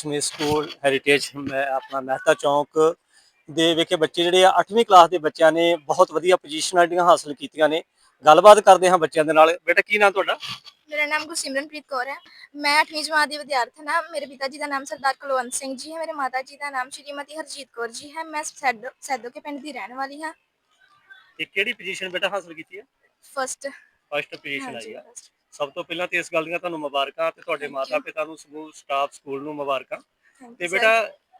Dashmesh school heritage ਮੈਂ ਆਪਣਾ ਮਹਿਤਾ ਚੌਂਕ ਦੇ ਵਿਖੇ ਬੱਚੇ ਜਿਹੜੇ ਆ 8ਵੀਂ ਕਲਾਸ ਦੇ ਬੱਚਿਆਂ ਨੇ ਬਹੁਤ ਵਧੀਆ ਪੋਜੀਸ਼ਨਾਂ ਜਿਹੜੀਆਂ ਹਾਸਲ ਕੀਤੀਆਂ ਨੇ। ਗੱਲਬਾਤ ਕਰਦੇ ਹਾਂ ਬੱਚਿਆਂ ਦੇ ਨਾਲ। ਬੇਟਾ ਕੀ ਨਾਮ ਤੁਹਾਡਾ? ਮੇਰਾ ਨਾਮ ਗੁਰਸਿਮਰਨਪ੍ਰੀਤ ਕੌਰ ਹੈ। ਮੈਂ 8ਵੀਂ ਜਮਾਤ ਦੀ ਵਿਦਿਆਰਥਣ ਹਾਂ। ਮੇਰੇ ਪਿਤਾ ਜੀ ਦਾ ਨਾਮ ਸਰਦਾਰ ਕੁਲਵੰਤ ਸਿੰਘ ਜੀ ਹੈ। ਮੇਰੇ ਮਾਤਾ ਜੀ ਦਾ ਨਾਮ ਸ਼੍ਰੀਮਤੀ ਹਰਜੀਤ ਕੌਰ ਜੀ ਹੈ। ਮੈਂ ਸੈਦੋ ਸੈਦੋ ਕੇ ਪਿੰਡ ਦੀ ਰਹਿਣ ਵਾਲੀ ਹਾਂ। ਇਹ ਕਿਹੜੀ ਪੋਜੀਸ਼ਨ ਬੇਟਾ ਹਾਸਲ ਕੀਤੀ ਹੈ? ਫਸਟ ਫਸਟ ਪੋਜੀਸ਼ਨ ਆਈ first। ਸਭ ਤੋਂ ਪਹਿਲਾਂ ਤੇ ਇਸ ਗੱਲ ਦੀਆਂ ਤੁਹਾਨੂੰ ਮੁਬਾਰਕਾਂ ਤੇ ਤੁਹਾਡੇ ਮਾਤਾ. ਪਿਤਾ ਨੂੰ ਸਮੂਹ ਸਟਾਫ ਸਕੂਲ ਨੂੰ ਮੁਬਾਰਕਾਂ। ਤੇ ਬੇਟਾ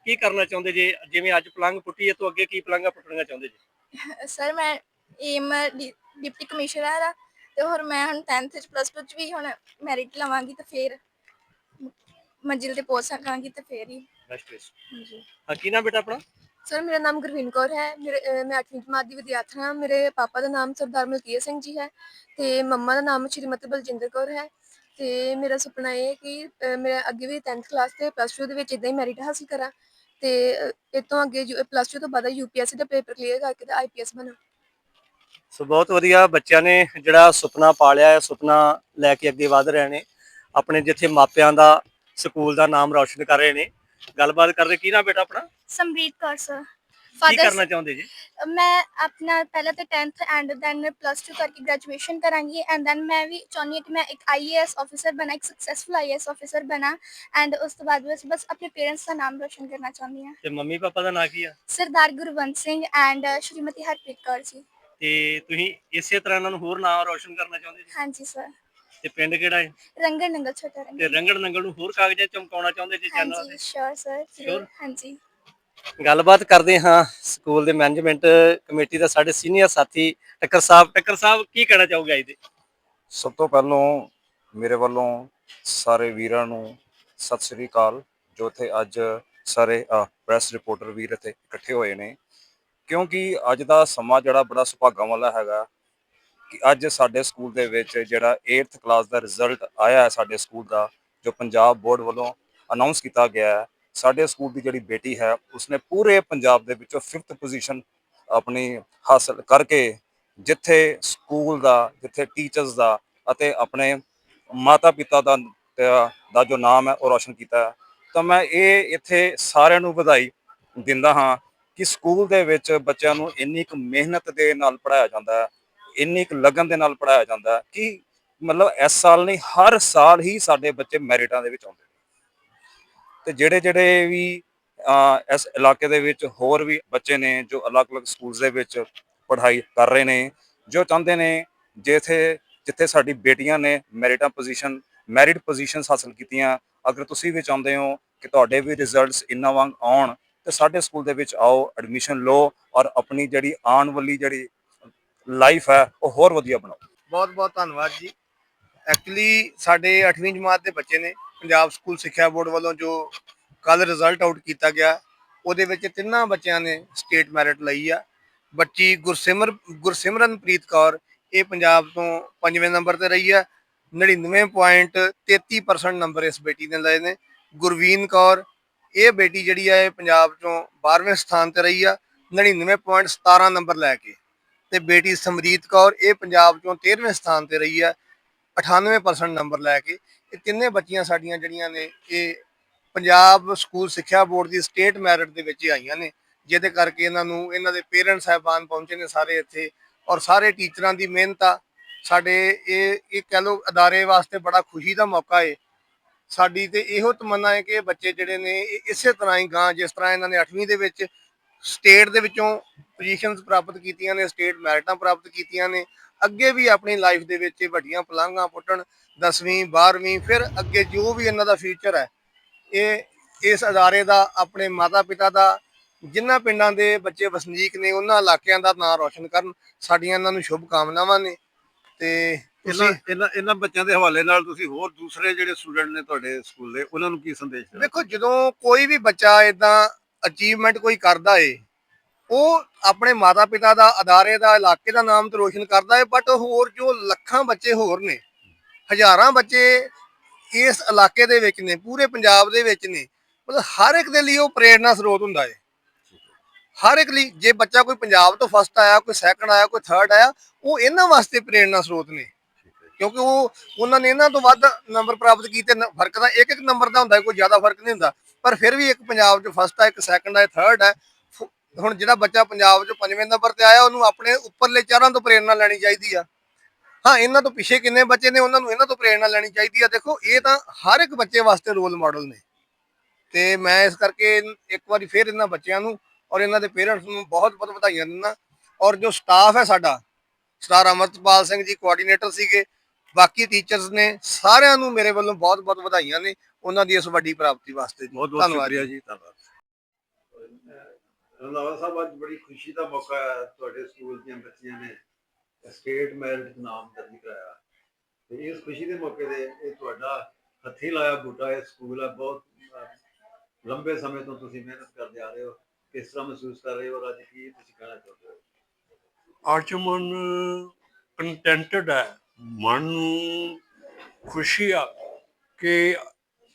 ਕੀ ਕਰਨਾ ਚਾਹੁੰਦੇ ਜੇ? ਜਿਵੇਂ ਅੱਜ ਪਲੰਗ ਪੁੱਟੀ ਹੈ ਤੋਂ ਅੱਗੇ ਕੀ ਪਲੰਘਾਂ ਪੁੱਟਣੀਆਂ ਚਾਹੁੰਦੇ ਜੀ। ਸਰ ਮੈਂ ਏਮ ਡਿਪਟੀ ਕਮਿਸ਼ਨਰ ਆ ਤੇ ਹੋਰ ਮੈਂ ਹੁਣ 10th ਚ ਪਲੱਸ 2 ਚ ਵੀ ਹੁਣ ਮੈਰਿਟ ਲਵਾਂਗੀ ਤੇ ਫਿਰ ਮੰਜ਼ਿਲ ਤੇ ਪਹੁੰਚ ਸਕਾਂਗੀ ਤੇ ਫਿਰ ਹੀ। ਬੈਸਟ ਵਿਸ਼ ਹਾਂਜੀ। ਹਾਂ ਕੀ ਨਾਮ ਬੇਟਾ ਆਪਣਾ? ਸਰ, ਮੇਰਾ ਨਾਮ ਗੁਰਵੀਨ ਕੌਰ ਹੈ। ਮੇਰੇ, ਅਹ ਮੈਂ 8ਵੀਂ ਜਮਾਤ ਦੀ ਵਿਦਿਆਰਥਣ ਹਾਂ। ਮੇਰੇ ਪਾਪਾ ਦਾ ਨਾਮ ਸਰਦਾਰ ਮਲਕੀਤ ਸਿੰਘ ਜੀ ਹੈ ਤੇ ਮੰਮਾ ਦਾ ਨਾਮ ਸ਼੍ਰੀਮਤੀ ਬਲਜਿੰਦਰ ਕੌਰ ਹੈ। ਤੇ ਮੇਰਾ ਸੁਪਨਾ ਇਹ ਹੈ ਕਿ, ਅਹ ਮੈਂ ਅੱਗੇ ਵੀ 10th ਕਲਾਸ ਤੇ ਪਲੱਸ 2 ਦੇ ਵਿੱਚ ਇਦਾਂ ਹੀ ਮੈਰਿਟ ਹਾਸਲ ਕਰਾਂ ਤੇ, ਅਹ ਤੋਂ ਅੱਗੇ ਪਲੱਸ 2 ਤੋਂ ਬਾਅਦ ਯੂਪੀਐਸਸੀ ਦਾ ਪੇਪਰ ਕਲੀਅਰ ਕਰਕੇ ਤੇ ਆਈਪੀਐਸ ਬਣਾ। ਸੋ ਬਹੁਤ ਵਧੀਆ, ਬੱਚਿਆਂ ਨੇ ਜਿਹੜਾ ਸੁਪਨਾ ਪਾਲਿਆ ਹੈ, ਸੁਪਨਾ ਲੈ ਕੇ ਅੱਗੇ ਵਧ ਰਹੇ ਨੇ। ਆਪਣੇ ਜਿੱਥੇ ਮਾਪਿਆਂ ਦਾ ਸਕੂਲ ਦਾ ਨਾਮ ਰੌਸ਼ਨ ਕਰ ਰਹੇ ਨੇ। ਗੱਲਬਾਤ ਕਰਦੇ ਕੀ ਨਾ ਬੇਟਾ ਆਪਣਾ? ਸਮਰੀਤ ਕੌਰ ਸਰ ਕੀ ਕਰਨਾ ਚਾਹੁੰਦੇ ਜੀ? ਮੈਂ ਆਪਣਾ ਪਹਿਲਾਂ ਤੇ 10th ਐਂਡ ਦੈਨ ਪਲੱਸ 2 ਕਰਕੇ ਗ੍ਰੈਜੂਏਸ਼ਨ ਕਰਾਂਗੀ ਐਂਡ ਦੈਨ ਮੈਂ ਵੀ ਚਾਹੁੰਦੀ ਹਾਂ ਕਿ ਮੈਂ ਇੱਕ ਆਈਏਐਸ ਆਫੀਸਰ ਬਣਾ ਇੱਕ ਸਕਸੈਸਫੁਲ ਆਈਏਐਸ ਆਫੀਸਰ ਬਣਾ ਐਂਡ ਉਸ ਤੋਂ ਬਾਅਦ ਬਸ ਬਸ ਆਪਣੇ ਪੇਰੈਂਟਸ ਦਾ ਨਾਮ ਰੋਸ਼ਨ ਕਰਨਾ ਚਾਹੁੰਦੀ ਹਾਂ। ਤੇ ਮੰਮੀ ਪਾਪਾ ਦਾ ਨਾਂ ਕੀ ਆ? ਸਰਦਾਰ ਗੁਰਵੰਤ ਸਿੰਘ ਐਂਡ ਸ਼੍ਰੀਮਤੀ ਹਰਪ੍ਰੀਤ ਕੌਰ ਜੀ। ਤੇ ਤੁਸੀਂ ਇਸੇ ਤਰ੍ਹਾਂ ਇਹਨਾਂ ਨੂੰ ਹੋਰ ਨਾਮ ਰੌਸ਼ਨ ਕਰਨਾ ਚਾਹੁੰਦੇ ਜੀ? ਹਾਂਜੀ ਸਰ ਤੇ ਪਿੰਡ ਕਿਹੜਾ ਹੈ? ਰੰਗਣ ਨੰਗਲ ਛੋਟਾ ਤੇ ਰੰਗਲ ਰੰਗੜ ਨੰਗਲ ਨੂੰ ਹੋਰ ਕਾਗਜ਼ਾਂ 'ਚ ਚਮਕਾਉਣਾ ਚਾਹੁੰਦੇ ਜੀ ਚੈਨਲ ਹਾਂਜੀ ਸ਼ੋਰ ਸਰ Sure? ਹਾਂਜੀ। ਗੱਲਬਾਤ ਕਰਦੇ ਹਾਂ ਸਕੂਲ ਦੇ ਮੈਨੇਜਮੈਂਟ ਕਮੇਟੀ ਦਾ ਸਾਡੇ ਸੀਨੀਅਰ ਸਾਥੀ ਟੱਕਰ ਸਾਹਿਬ। ਟੱਕਰ ਸਾਹਿਬ ਕੀ ਕਹਿਣਾ ਚਾਹੋਗੇ ਅੱਜ ਦੇ? ਸਭ ਤੋਂ ਪਹਿਲਾਂ ਮੇਰੇ ਵੱਲੋਂ ਸਾਰੇ ਵੀਰਾਂ ਨੂੰ ਸਤਿ ਸ੍ਰੀ ਅਕਾਲ ਜੋ ਇੱਥੇ ਅੱਜ ਸਾਰੇ ਪ੍ਰੈਸ ਰਿਪੋਰਟਰ ਵੀਰ ਇੱਥੇ ਇਕੱਠੇ ਹੋਏ ਨੇ। ਕਿਉਂਕਿ ਅੱਜ ਦਾ ਸਮਾਂ ਜਿਹੜਾ ਬੜਾ ਸੁਭਾਗਾਂ ਵਾਲਾ ਹੈਗਾ। ਕਿ ਅੱਜ ਸਾਡੇ ਸਕੂਲ ਦੇ ਵਿੱਚ ਜਿਹੜਾ 8th ਕਲਾਸ ਦਾ ਰਿਜ਼ਲਟ ਆਇਆ ਹੈ ਸਾਡੇ ਸਕੂਲ ਦਾ, ਜੋ ਪੰਜਾਬ ਬੋਰਡ ਵੱਲੋਂ ਅਨਾਉਂਸ ਕੀਤਾ ਗਿਆ ਹੈ, ਸਾਡੇ ਸਕੂਲ ਦੀ ਜਿਹੜੀ ਬੇਟੀ ਹੈ, ਉਸਨੇ ਪੂਰੇ ਪੰਜਾਬ ਦੇ ਵਿੱਚੋਂ 5th ਪੋਜੀਸ਼ਨ ਆਪਣੀ ਹਾਸਲ ਕਰਕੇ ਜਿੱਥੇ ਸਕੂਲ ਦਾ, ਜਿੱਥੇ ਟੀਚਰਸ ਦਾ ਅਤੇ ਆਪਣੇ ਮਾਤਾ ਪਿਤਾ ਦਾ ਦਾ ਜੋ ਨਾਮ ਹੈ, ਉਹ ਰੋਸ਼ਨ ਕੀਤਾ ਹੈ। ਤਾਂ ਮੈਂ ਇਹ ਇੱਥੇ ਸਾਰਿਆਂ ਨੂੰ ਵਧਾਈ ਦਿੰਦਾ ਹਾਂ ਕਿ ਸਕੂਲ ਦੇ ਵਿੱਚ ਬੱਚਿਆਂ ਨੂੰ ਇੰਨੀ ਕੁ ਮਿਹਨਤ ਦੇ ਨਾਲ ਪੜਾਇਆ ਜਾਂਦਾ ਹੈ। ਇੰਨੀ ਕੁ ਲਗਨ ਦੇ ਨਾਲ ਪੜਾਇਆ ਜਾਂਦਾ ਕਿ ਮਤਲਬ ਇਸ ਸਾਲ ਨਹੀਂ, ਹਰ ਸਾਲ ਹੀ ਸਾਡੇ ਬੱਚੇ ਮੈਰਿਟਾਂ ਦੇ ਵਿੱਚ ਆਉਂਦੇ ਨੇ। ਤੇ ਜਿਹੜੇ ਜਿਹੜੇ ਵੀ ਇਸ ਇਲਾਕੇ ਦੇ ਵਿੱਚ ਹੋਰ ਵੀ ਬੱਚੇ ਨੇ ਜੋ ਅਲੱਗ-ਅਲੱਗ ਸਕੂਲਸ ਦੇ ਵਿੱਚ ਪੜ੍ਹਾਈ ਕਰ ਰਹੇ ਨੇ, ਜੋ ਚਾਹੁੰਦੇ ਨੇ ਜਿੱਥੇ ਜਿੱਥੇ ਸਾਡੀ ਬੇਟੀਆਂ ਨੇ ਮੈਰਿਟਾਂ ਪੋਜੀਸ਼ਨ ਮੈਰਿਟ ਪੋਜੀਸ਼ਨਸ ਹਾਸਲ ਕੀਤੀਆਂ, ਅਗਰ ਤੁਸੀਂ ਵੀ ਚਾਹੁੰਦੇ ਹੋ ਕਿ ਤੁਹਾਡੇ ਵੀ ਰਿਜ਼ਲਟਸ ਇੰਨਾ ਵਾਂਗ ਆਉਣ, ਤੇ ਸਾਡੇ ਸਕੂਲ ਦੇ ਵਿੱਚ ਆਓ ਐਡਮਿਸ਼ਨ ਲਓ ਔਰ ਆਪਣੀ ਜਿਹੜੀ ਆਉਣ ਵਾਲੀ ਜਿਹੜੀ ਲਾਈਫ ਹੈ, ਉਹ ਹੋਰ ਵਧੀਆ ਬਣਾਓ। ਬਹੁਤ ਬਹੁਤ ਧੰਨਵਾਦ ਜੀ। ਐਕਚੁਅਲੀ ਸਾਡੇ 8ਵੀਂ ਜਮਾਤ ਦੇ ਬੱਚੇ ਨੇ, ਪੰਜਾਬ ਸਕੂਲ ਸਿੱਖਿਆ ਬੋਰਡ ਵੱਲੋਂ ਜੋ ਕੱਲ ਰਿਜ਼ਲਟ ਆਊਟ ਕੀਤਾ ਗਿਆ, ਉਹਦੇ ਵਿੱਚ ਤਿੰਨਾਂ ਬੱਚਿਆਂ ਨੇ ਸਟੇਟ ਮੈਰਿਟ ਲਈ ਆ। ਬੱਚੀ ਗੁਰਸਿਮਰ, ਗੁਰਸਿਮਰਨਪ੍ਰੀਤ ਕੌਰ, ਇਹ ਪੰਜਾਬ ਤੋਂ ਪੰਜਵੇਂ ਨੰਬਰ ਤੇ ਰਹੀ ਆ। 99.33% ਨੰਬਰ ਇਸ ਬੇਟੀ ਨੇ ਲਏ ਨੇ। ਗੁਰਵੀਨ ਕੌਰ, ਇਹ ਬੇਟੀ ਜਿਹੜੀ ਆ, ਇਹ ਪੰਜਾਬ ਤੋਂ 12ਵੇਂ ਸਥਾਨ ਤੇ ਰਹੀ ਆ। 99.17 ਨੰਬਰ ਲੈ ਕੇ। ਤੇ ਬੇਟੀ ਸਮਰੀਤ ਕੌਰ ਇਹ ਪੰਜਾਬ ਚੋਂ 13ਵੇਂ ਸਥਾਨ ਤੇ ਰਹੀ ਆ 98% ਨੰਬਰ ਲੈ ਕੇ। ਇਹ ਤਿੰਨੇ ਬੱਚੀਆਂ ਸਾਡੀਆਂ ਜਿਹੜੀਆਂ ਨੇ, ਇਹ ਪੰਜਾਬ ਸਕੂਲ ਸਿੱਖਿਆ ਬੋਰਡ ਦੀ ਸਟੇਟ ਮੈਰਿਟ ਦੇ ਵਿੱਚ ਆਈਆਂ ਨੇ, ਜਿਹਦੇ ਕਰਕੇ ਇਹਨਾਂ ਨੂੰ, ਇਹਨਾਂ ਦੇ ਪੇਰੈਂਟਸ ਸਾਹਿਬਾਨ ਪਹੁੰਚੇ ਨੇ ਸਾਰੇ ਇੱਥੇ। ਔਰ ਸਾਰੇ ਟੀਚਰਾਂ ਦੀ ਮਿਹਨਤ ਆ। ਸਾਡੇ ਇਹ ਇਹ ਕਹਿ ਲਓ ਅਦਾਰੇ ਵਾਸਤੇ ਬੜਾ ਖੁਸ਼ੀ ਦਾ ਮੌਕਾ ਏ। ਸਾਡੀ ਤੇ ਇਹੋ ਤਮੰਨਾ ਹੈ ਕਿ ਇਹ ਬੱਚੇ ਜਿਹੜੇ ਨੇ, ਇਹ ਇਸੇ ਤਰ੍ਹਾਂ ਹੀ ਗਾਂ, ਜਿਸ ਤਰ੍ਹਾਂ ਇਹਨਾਂ ਨੇ 8ਵੀਂ ਦੇ ਵਿੱਚ ਸਟੇਟ ਦੇ ਵਿੱਚੋਂ ਪੋਜੀਸ਼ਨਸ ਪ੍ਰਾਪਤ ਕੀਤੀਆਂ ਨੇ ਸਟੇਟ ਮੈਰਿਟਾਂ ਪ੍ਰਾਪਤ ਕੀਤੀਆਂ ਨੇ। ਅੱਗੇ ਵੀ ਆਪਣੀ ਲਾਈਫ ਦੇ ਵਿੱਚ ਵੱਡੀਆਂ ਪਲਾਂਘਾਂ ਪੁੱਟਣ 10ਵੀਂ 12ਵੀਂ ਫਿਰ ਅੱਗੇ ਜੋ ਵੀ ਇਹਨਾਂ ਦਾ ਫਿਊਚਰ ਹੈ ਇਹ ਇਸ ਅਦਾਰੇ ਦਾ ਆਪਣੇ ਮਾਤਾ ਪਿਤਾ ਦਾ ਜਿਨ੍ਹਾਂ ਪਿੰਡਾਂ ਦੇ ਬੱਚੇ ਵਸਨੀਕ ਨੇ ਉਹਨਾਂ ਇਲਾਕਿਆਂ ਦਾ ਨਾਂ ਰੌਸ਼ਨ ਕਰਨ ਸਾਡੀਆਂ ਇਹਨਾਂ ਨੂੰ ਸ਼ੁਭ ਕਾਮਨਾਵਾਂ ਨੇ। ਤੇ ਇਹਨਾਂ ਇਹਨਾਂ ਇਹਨਾਂ ਬੱਚਿਆਂ ਦੇ ਹਵਾਲੇ ਨਾਲ ਤੁਸੀਂ ਹੋਰ ਦੂਸਰੇ ਜਿਹੜੇ ਸਟੂਡੈਂਟ ਨੇ ਤੁਹਾਡੇ ਸਕੂਲ ਦੇ ਉਹਨਾਂ ਨੂੰ ਕੀ ਸੰਦੇਸ਼ ਦੇਣਾ? ਦੇਖੋ ਜਦੋਂ ਕੋਈ ਵੀ ਬੱਚਾ ਇਦਾਂ ਅਚੀਵਮੈਂਟ ਕੋਈ ਕਰਦਾ ਏ ਉਹ ਆਪਣੇ ਮਾਤਾ ਪਿਤਾ ਦਾ ਅਦਾਰੇ ਦਾ ਇਲਾਕੇ ਦਾ ਨਾਮ ਤਾਂ ਰੋਸ਼ਨ ਕਰਦਾ ਏ ਬਟ ਹੋਰ ਜੋ ਲੱਖਾਂ ਬੱਚੇ ਹੋਰ ਨੇ ਹਜ਼ਾਰਾਂ ਬੱਚੇ ਇਸ ਇਲਾਕੇ ਦੇ ਵਿੱਚ ਨੇ ਪੂਰੇ ਪੰਜਾਬ ਦੇ ਵਿੱਚ ਨੇ ਮਤਲਬ ਹਰ ਇੱਕ ਦੇ ਲਈ ਉਹ ਪ੍ਰੇਰਨਾ ਸਰੋਤ ਹੁੰਦਾ ਏ। ਹਰ ਇੱਕ ਲਈ ਜੇ ਬੱਚਾ ਕੋਈ ਪੰਜਾਬ ਤੋਂ ਫਸਟ ਆਇਆ ਕੋਈ ਸੈਕੰਡ ਆਇਆ ਕੋਈ ਥਰਡ ਆਇਆ ਉਹ ਇਹਨਾਂ ਵਾਸਤੇ ਪ੍ਰੇਰਨਾ ਸਰੋਤ ਨੇ। ਕਿਉਂਕਿ ਉਹ ਉਹਨਾਂ ਨੇ ਇਹਨਾਂ ਤੋਂ ਵੱਧ ਨੰਬਰ ਪ੍ਰਾਪਤ ਕੀਤੇ ਫ਼ਰਕ ਦਾ ਇੱਕ ਇੱਕ ਨੰਬਰ ਦਾ ਹੁੰਦਾ ਹੈ, ਕੋਈ ਜ਼ਿਆਦਾ ਫ਼ਰਕ ਨਹੀਂ ਹੁੰਦਾ। ਪਰ ਫਿਰ ਵੀ ਇੱਕ ਪੰਜਾਬ 'ਚ ਫਸਟ ਆ, ਇੱਕ ਸੈਕੰਡ ਆ ਥਰਡ ਹੈ ਫ- ਹੁਣ ਜਿਹੜਾ ਬੱਚਾ ਪੰਜਾਬ 'ਚ ਪੰਜਵੇਂ ਨੰਬਰ ਤੇ ਆਇਆ, ਉਹਨੂੰ ਆਪਣੇ ਉੱਪਰਲੇ ਚਾਰਾਂ ਤੋਂ ਪ੍ਰੇਰਣਾ ਲੈਣੀ ਚਾਹੀਦੀ ਆ। ਹਾਂ, ਇਹਨਾਂ ਤੋਂ ਪਿੱਛੇ ਕਿੰਨੇ ਬੱਚੇ ਨੇ, ਉਹਨਾਂ ਨੂੰ ਇਹਨਾਂ ਤੋਂ ਪ੍ਰੇਰਣਾ ਲੈਣੀ ਚਾਹੀਦੀ ਆ। ਦੇਖੋ, ਇਹ ਤਾਂ ਹਰ ਇੱਕ ਬੱਚੇ ਵਾਸਤੇ ਰੋਲ ਮਾਡਲ ਨੇ। ਤੇ ਮੈਂ ਇਸ ਕਰਕੇ ਇੱਕ ਵਾਰੀ ਫਿਰ ਇਹਨਾਂ ਬੱਚਿਆਂ ਨੂੰ ਔਰ ਇਹਨਾਂ ਦੇ ਪੇਰੈਂਟਸ ਨੂੰ ਬਹੁਤ ਬਹੁਤ ਵਧਾਈਆਂ ਦਿੰਦਾ। ਔਰ ਜੋ ਸਟਾਫ ਹੈ ਸਾਡਾ ਸਟਾਰ ਅਮਰਤਪਾਲ ਸਿੰਘ ਜੀ ਕੋਆਰਡੀਨੇਟਰ ਸੀਗੇ, ਬਾਕੀ ਟੀਚਰਸ ਨੇ, ਸਾਰਿਆਂ ਨੂੰ ਮੇਰੇ ਵੱਲੋਂ ਬਹੁਤ ਬਹੁਤ ਵਧਾਈਆਂ ਨੇ। ਉਹਨਾਂ ਦੀ ਇਸ ਵੱਡੀ ਪ੍ਰਾਪਤੀ ਵਾਸਤੇ ਜੀ। ਬਹੁਤ ਬਹੁਤ ਧੰਨਵਾਦ ਸ਼ੁਕਰੀਆ ਜੀ। ਧੰਨਵਾਦ। ਰੰਧਾਵਾ ਸਾਹਿਬ ਅੱਜ ਬੜੀ ਖੁਸ਼ੀ ਦਾ ਮੌਕਾ ਹੈ। ਤੁਹਾਡੇ ਸਕੂਲ ਦੀਆਂ ਬੱਚੀਆਂ ਨੇ ਸਟੇਟ ਮੈਰਿਟ ਨਾਮ ਦਰਜ ਕਰਾਇਆ। ਤੇ ਇਸ ਖੁਸ਼ੀ ਦੇ ਮੌਕੇ ਤੇ ਇਹ ਤੁਹਾਡਾ ਹੱਥੀਂ ਲਾਇਆ ਬੂਟਾ ਇਹ ਸਕੂਲ ਹੈ। ਬਹੁਤ ਲੰਬੇ ਸਮੇਂ ਤੋਂ ਤੁਸੀਂ ਮਿਹਨਤ ਕਰਦੇ ਆ ਰਹੇ ਹੋ। ਕਿਸ ਤਰ੍ਹਾਂ ਮਹਿਸੂਸ ਕਰ ਰਹੇ ਹੋ ਔਰ ਅੱਜ ਕੀ ਤੁਸੀਂ ਕਹਿਣਾ ਚਾਹੁੰਦੇ ਹੋ? ਅੱਜ ਮਨ ਕੰਟੈਂਟਡ ਹੈ। ਮਨ ਨੂੰ ਖੁਸ਼ੀ ਆ ਕਿ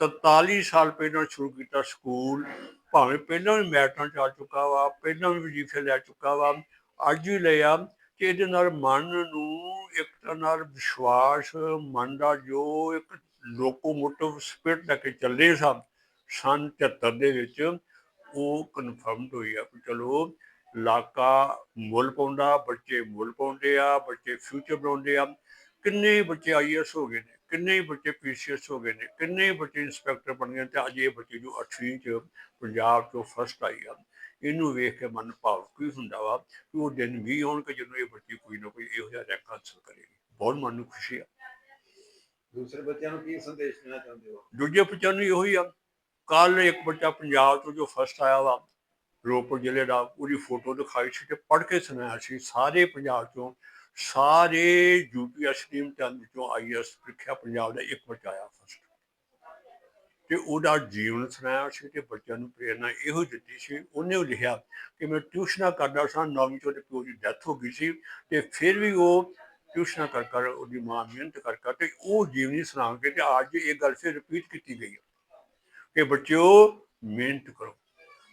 43 ਸਾਲ ਪਹਿਲਾਂ ਸ਼ੁਰੂ ਕੀਤਾ ਸਕੂਲ, ਭਾਵੇਂ ਪਹਿਲਾਂ ਵੀ ਮੈਟਾਂ ਚ ਆ ਚੁੱਕਾ ਵਾ, ਪਹਿਲਾਂ ਵੀ ਵਜ਼ੀਫੇ ਲੈ ਚੁੱਕਾ ਵਾ, ਅੱਜ ਵੀ ਲਿਆ ਕਿ ਇਹਦੇ ਨਾਲ ਮਨ ਨੂੰ ਇੱਕ ਨਾਲ ਵਿਸ਼ਵਾਸ, ਮਨ ਦਾ ਜੋ ਇੱਕ ਲੋਕੋਮੋਟਿਵ ਸਪਿਰਟ ਲੈ ਕੇ ਚੱਲੇ ਸਨ, ਸੰਨ 73 ਦੇ ਵਿੱਚ, ਉਹ ਕਨਫਰਮਡ ਹੋਈ ਆ ਕਿ ਚਲੋ ਇਲਾਕਾ ਮੁੱਲ ਪਾਉਂਦਾ, ਬੱਚੇ ਮੁੱਲ ਪਾਉਂਦੇ ਆ, ਬੱਚੇ ਫਿਊਚਰ ਬਣਾਉਂਦੇ ਆ, ਕਿੰਨੇ ਬੱਚੇ ਆਈਐਸ ਹੋ ਗਏ ਨੇ। ਕਿੰਨੇ ਬੱਚੇ ਪੀਸੀਐਸ ਹੋ ਗਏ ਨੇ ਕਿੰਨੇ ਬੱਚੇ ਇੰਸਪੈਕਟਰ ਬਣ ਗਏ ਤੇ ਅੱਜ ਇਹ ਬੱਚੇ ਜੋ 8ਵੀਂ ਚ ਪੰਜਾਬ ਤੋਂ ਫਸਟ ਆਈ ਆ ਇਹਨੂੰ ਵੇਖ ਕੇ ਮਨ ਭਾਵੁਕ ਹੁੰਦਾ ਵਾ ਕਿ ਉਹ ਦਿਨ ਵੀ ਆਉਣਗੇ ਜਦੋਂ ਇਹ ਬੱਚੀ ਕੋਈ ਨਾ ਕੋਈ ਇਹੋ ਜਿਹਾ ਰੈਂਕ ਹਾਸਲ ਕਰੇਗੀ। ਬਹੁਤ ਮਨ ਨੂੰ ਖੁਸ਼ੀ ਆ। ਦੂਸਰੇ ਬੱਚਿਆਂ ਨੂੰ ਕੀ ਸੰਦੇਸ਼ ਦੇਣਾ ਚਾਹੁੰਦੇ ਹੋ? ਦੂਜੇ ਬੱਚਿਆਂ ਨੂੰ ਇਹੋ ਹੀ ਆ ਕੱਲ ਇੱਕ ਬੱਚਾ ਪੰਜਾਬ ਤੋਂ ਜੋ ਫਸਟ ਆਇਆ ਵਾ ਰੋਪੜ ਜ਼ਿਲ੍ਹੇ ਦਾ ਉਹਦੀ ਫੋਟੋ ਦਿਖਾਈ ਸੀ ਤੇ ਪੜ੍ਹ ਕੇ ਸੁਣਾਇਆ ਸੀ ਸਾਰੇ ਪੰਜਾਬ ਚੋਂ ਸਾਰੇ ਯੂਪੀਐਸਸੀ ਇਮਤਿਹਾਨ ਵਿੱਚੋਂ ਆਈਐਸ ਪ੍ਰੀਖਿਆ ਪੰਜਾਬ ਦਾ ਇੱਕ ਬੱਚਾ ਆਇਆ ਫਸਟ ਤੇ ਉਹਦਾ ਜੀਵਨ ਸੁਣਾਇਆ ਸੀ ਤੇ ਬੱਚਿਆਂ ਨੂੰ ਪ੍ਰੇਰਨਾ ਇਹੋ ਦਿੱਤੀ ਸੀ। ਉਹਨੇ ਉਹ ਲਿਖਿਆ ਕਿ ਮੈਂ ਟਿਊਸ਼ਨਾਂ ਕਰਦਾ ਸਾਂ, ਨੌਵੀਂ ਚੋਂ ਤੇ ਪਿਓ ਦੀ ਡੈਥ ਹੋ ਗਈ ਸੀ ਤੇ ਫਿਰ ਵੀ ਉਹ ਟਿਊਸ਼ਨਾਂ ਕਰ ਕਰ ਉਹਦੀ ਮਾਂ ਮਿਹਨਤ ਕਰ ਕਰ ਤੇ ਉਹ ਜੀਵਨੀ ਸੁਣਾ ਕੇ ਤੇ ਅੱਜ ਇਹ ਗੱਲ ਫਿਰ ਰਿਪੀਟ ਕੀਤੀ ਗਈ ਹੈ ਕਿ ਬੱਚਿਓ ਮਿਹਨਤ ਕਰੋ।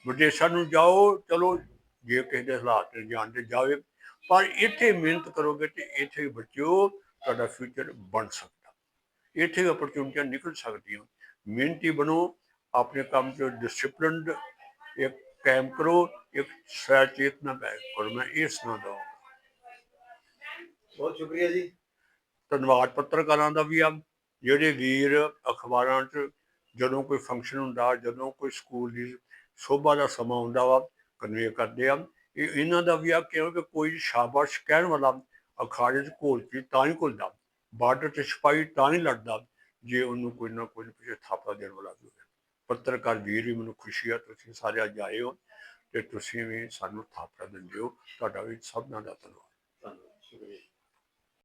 ਵਿਦੇਸ਼ਾਂ ਨੂੰ ਜਾਓ, ਚਲੋ, ਜੇ ਕਿਸੇ ਦੇ ਹਾਲਾਤ ਨੇ ਜਾਣ ਤੇ ਜਾਵੇ ਪਰ ਇੱਥੇ ਮਿਹਨਤ ਕਰੋਗੇ ਤੇ ਇੱਥੇ ਬੱਚਿਓ ਤੁਹਾਡਾ ਫਿਊਚਰ ਬਣ ਸਕਦਾ। ਇੱਥੇ ਅਪਰਚੂਨਿਟੀਆਂ ਨਿਕਲ ਸਕਦੀਆਂ। ਮਿਹਨਤੀ ਬਣੋ ਆਪਣੇ ਕੰਮ 'ਚ ਡਿਸਪਲਿਨਡ ਇੱਕ ਕਾਇਮ ਕਰੋ ਇੱਕ ਸਵੈ ਚੇਤਨਾ ਪੈਦਾ ਕਰੋ। ਮੈਂ ਇਹ ਸੁਣਾ ਦਵਾਂਗਾ। ਬਹੁਤ ਸ਼ੁਕਰੀਆ ਜੀ। ਧੰਨਵਾਦ ਪੱਤਰਕਾਰਾਂ ਦਾ ਵੀ ਆ। ਜਿਹੜੇ ਵੀਰ ਅਖਬਾਰਾਂ 'ਚ ਜਦੋਂ ਕੋਈ ਫੰਕਸ਼ਨ ਹੁੰਦਾ ਜਦੋਂ ਕੋਈ ਸਕੂਲ ਦੀ ਸ਼ੋਭਾ ਦਾ ਸਮਾਂ ਹੁੰਦਾ ਵਾ ਕਨਵੇ ਕਰਦੇ ਆ। ਇਹ ਇਹਨਾਂ ਦਾ ਵੀ ਆ ਕਿਉਂਕਿ ਕੋਈ ਸ਼ਾਬਾਸ਼ ਕਹਿਣ ਵਾਲਾ ਅਖਾੜੇ 'ਚ ਘੋਲਤੀ ਤਾਂ ਹੀ ਘੁਲਦਾ, ਬਾਰਡਰ 'ਚ ਸਿਪਾਹੀ ਤਾਂ ਨਹੀਂ ਲੜਦਾ, ਜੇ ਉਹਨੂੰ ਕੋਈ ਨਾ ਕੋਈ ਪਿੱਛੇ ਥਾਪਾ ਦੇਣ ਵਾਲਾ ਵੀ ਹੋਵੇ। ਪੱਤਰਕਾਰ ਵੀਰ ਵੀ ਮੈਨੂੰ ਖੁਸ਼ੀ ਆ, ਤੁਸੀਂ ਸਾਰੇ ਅੱਜ ਆਏ ਹੋ ਤੇ ਤੁਸੀਂ ਵੀ ਸਾਨੂੰ ਥਾਪੜਾ ਦਿੰਦੇ ਹੋ। ਤੁਹਾਡਾ ਵੀ ਸਭ ਦਾ ਧੰਨਵਾਦ। ਧੰਨਵਾਦ, ਸ਼ੁਕਰੀਆ।